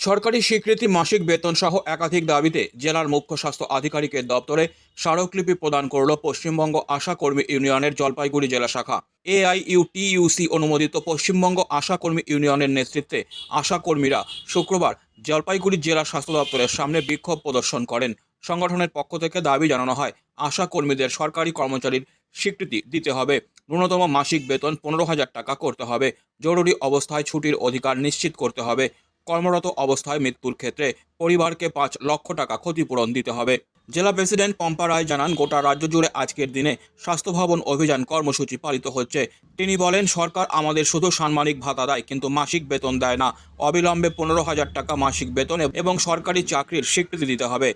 সরকারি স্বীকৃতি মাসিক বেতন সহ একাধিক দাবিতে জেলার মুখ্য স্বাস্থ্য আধিকারিকের দপ্তরে স্মারকলিপি প্রদান করল পশ্চিমবঙ্গ আশা কর্মী ইউনিয়নের জলপাইগুড়ি জেলা শাখা। এআইইউটিইউসি অনুমোদিত পশ্চিমবঙ্গ আশা কর্মী ইউনিয়নের নেতৃত্বে আশা কর্মীরা শুক্রবার জলপাইগুড়ি জেলা স্বাস্থ্য দপ্তরের সামনে বিক্ষোভ প্রদর্শন করেন। সংগঠনের পক্ষ থেকে দাবি জানানো হয়, আশা কর্মীদের সরকারি কর্মচারীর স্বীকৃতি দিতে হবে। ন্যূনতম মাসিক বেতন পনেরো হাজার টাকা করতে হবে। জরুরি অবস্থায় ছুটির অধিকার নিশ্চিত করতে হবে। কর্মরত অবস্থায় মৃত্যুর ক্ষেত্রে পরিবারকে পাঁচ লক্ষ টাকা ক্ষতিপূরণ দিতে হবে। জেলা প্রেসিডেন্ট পম্পা রায় জানান, গোটা রাজ্য জুড়ে আজকের দিনে স্বাস্থ্য ভবন অভিযান কর্মসূচি পালিত হচ্ছে। তিনি বলেন, সরকার আমাদের শুধু সাম্মানিক ভাতা দেয় কিন্তু মাসিক বেতন দেয় না। অবিলম্বে পনেরো হাজার টাকা মাসিক বেতন এবং সরকারি চাকরির স্বীকৃতি দিতে হবে।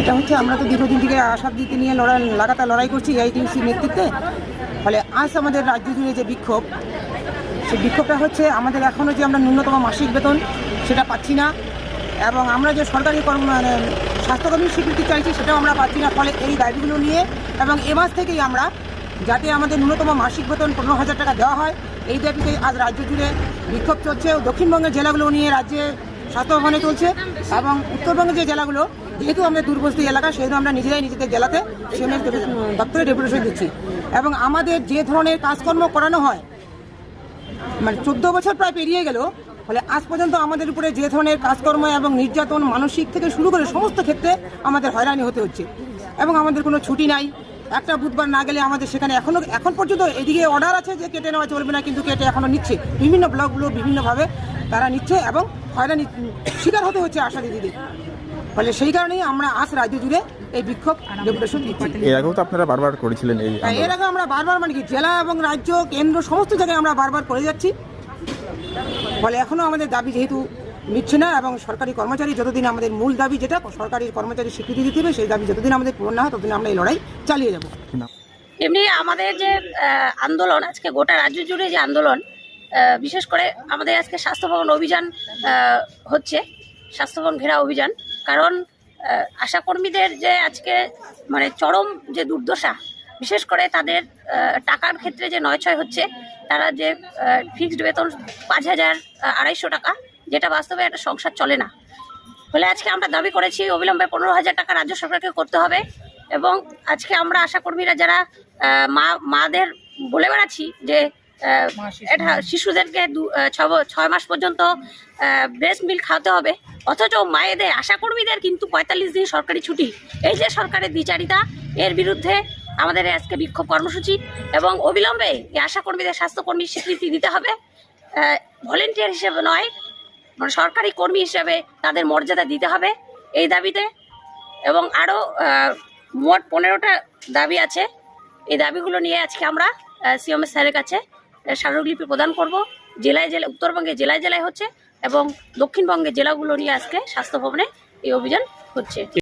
এটা হচ্ছে আমরা তো দীর্ঘদিন থেকে আশার দিকে নিয়ে লড়াই লাগাতার লড়াই করছি আইটিউসির নেতৃত্বে। ফলে আজ আমাদের রাজ্য জুড়ে যে বিক্ষোভ সেই বিক্ষোভটা হচ্ছে, আমাদের এখনও যে আমরা ন্যূনতম মাসিক বেতন সেটা পাচ্ছি না। এবং আমরা যে সরকারি কর্ম মানে স্বাস্থ্যকর্মীর স্বীকৃতি চাইছি সেটাও আমরা পাচ্ছি না, ফলে এই দাবিগুলো নিয়ে এবং এ মাস থেকেই আমরা যাতে আমাদের ন্যূনতম মাসিক বেতন পনেরো হাজার টাকা দেওয়া হয়, এই দাবিতে আজ রাজ্য জুড়ে বিক্ষোভ চলছে দক্ষিণবঙ্গের জেলাগুলো নিয়ে রাজ্যে স্বাস্থ্য ভবনে চলছে এবং উত্তরবঙ্গের যে জেলাগুলো, যেহেতু আমাদের দূরবর্তী এলাকা, সেহেতু আমরা নিজেরাই নিজেদের জেলাতে সিএমএস দপ্তরে ডেপুটেশন দিচ্ছি। এবং আমাদের যে ধরনের কাজকর্ম করানো হয় মানে চোদ্দ বছর প্রায় পেরিয়ে গেল, ফলে আজ পর্যন্ত আমাদের উপরে যে ধরনের কাজকর্ম এবং নির্যাতন মানসিক থেকে শুরু করে সমস্ত ক্ষেত্রে আমাদের হয়রানি হতে হচ্ছে। এবং আমাদের কোনো ছুটি নাই। একটা বুধবার না গেলে আমাদের সেখানে এখনও, এখন পর্যন্ত এদিকে অর্ডার আছে যে কেটে নেওয়া চলবে না, কিন্তু কেটে এখনও নিচ্ছে। বিভিন্ন ব্লকগুলো বিভিন্নভাবে তারা নিচ্ছে এবং হয়রানি, শিকার হতে হচ্ছে আশা দিদিদের। ফলে সেই কারণেই আমরা আজ রাজ্য জুড়ে এই বিক্ষোভ ডেপুটেশন দিচ্ছি। এর আগেও তো আপনারা বারবার করেছিলেন এই হ্যাঁ, এর আগে আমরা বারবার মানে কি জেলা এবং রাজ্য কেন্দ্র সমস্ত জায়গায় আমরা বারবার করে যাচ্ছি। ফলে এখনও আমাদের দাবি যেহেতু নিচ্ছে না এবং সরকারি কর্মচারী যতদিন আমাদের মূল দাবি যেটা সরকারি কর্মচারী স্বীকৃতি দিতে হবে সেই দাবি যতদিন আমাদের পূরণ না হয় ততদিন আমরা এই লড়াই চালিয়ে যাব। এমনি আমাদের যে আন্দোলন আজকে গোটা রাজ্য জুড়ে যে আন্দোলন বিশেষ করে আমাদের আজকে স্বাস্থ্য ভবন অভিযান হচ্ছে স্বাস্থ্য ভবন ঘেরা অভিযান কারণ আশাকর্মীদের যে আজকে মানে চরম যে দুর্দশা, বিশেষ করে তাদের টাকার ক্ষেত্রে যে নয় ছয় হচ্ছে, তারা যে ফিক্সড বেতন পাঁচ হাজার আড়াইশো টাকা, যেটা বাস্তবে একটা সংসার চলে না। ফলে আজকে আমরা দাবি করেছি, অবিলম্বে পনেরো হাজার টাকা রাজ্য সরকারকে করতে হবে এবং আজকে আমরা আশাকর্মীরা যারা মা, মাদের বলে বেড়াচ্ছি যে এটা শিশুদেরকে ছয় মাস পর্যন্ত ব্রেস্ট মিল্ক খাওয়াতে হবে। অথচ মায়েদের আশাকর্মীদের কিন্তু পঁয়তাল্লিশ দিন সরকারি ছুটি। এই যে সরকারের দ্বিচারিতা এর বিরুদ্ধে আমাদের আজকে বিক্ষোভ কর্মসূচি এবং অবিলম্বে এই আশাকর্মীদের স্বাস্থ্যকর্মীর স্বীকৃতি দিতে হবে। ভলেন্টিয়ার হিসেবে নয় মানে সরকারি কর্মী হিসেবে তাদের মর্যাদা দিতে হবে এই দাবিতে। এবং আরও মোট পনেরোটা দাবি আছে। এই দাবিগুলো নিয়ে আজকে আমরা সিএমএস স্যারের কাছে স্মারকলিপি প্রদান করব। জেলায় জেলায়, উত্তরবঙ্গে জেলায় জেলায় হচ্ছে এবং দক্ষিণবঙ্গে জেলাগুলো নিয়ে আজকে স্বাস্থ্য ভবনে এই অভিযান হচ্ছে।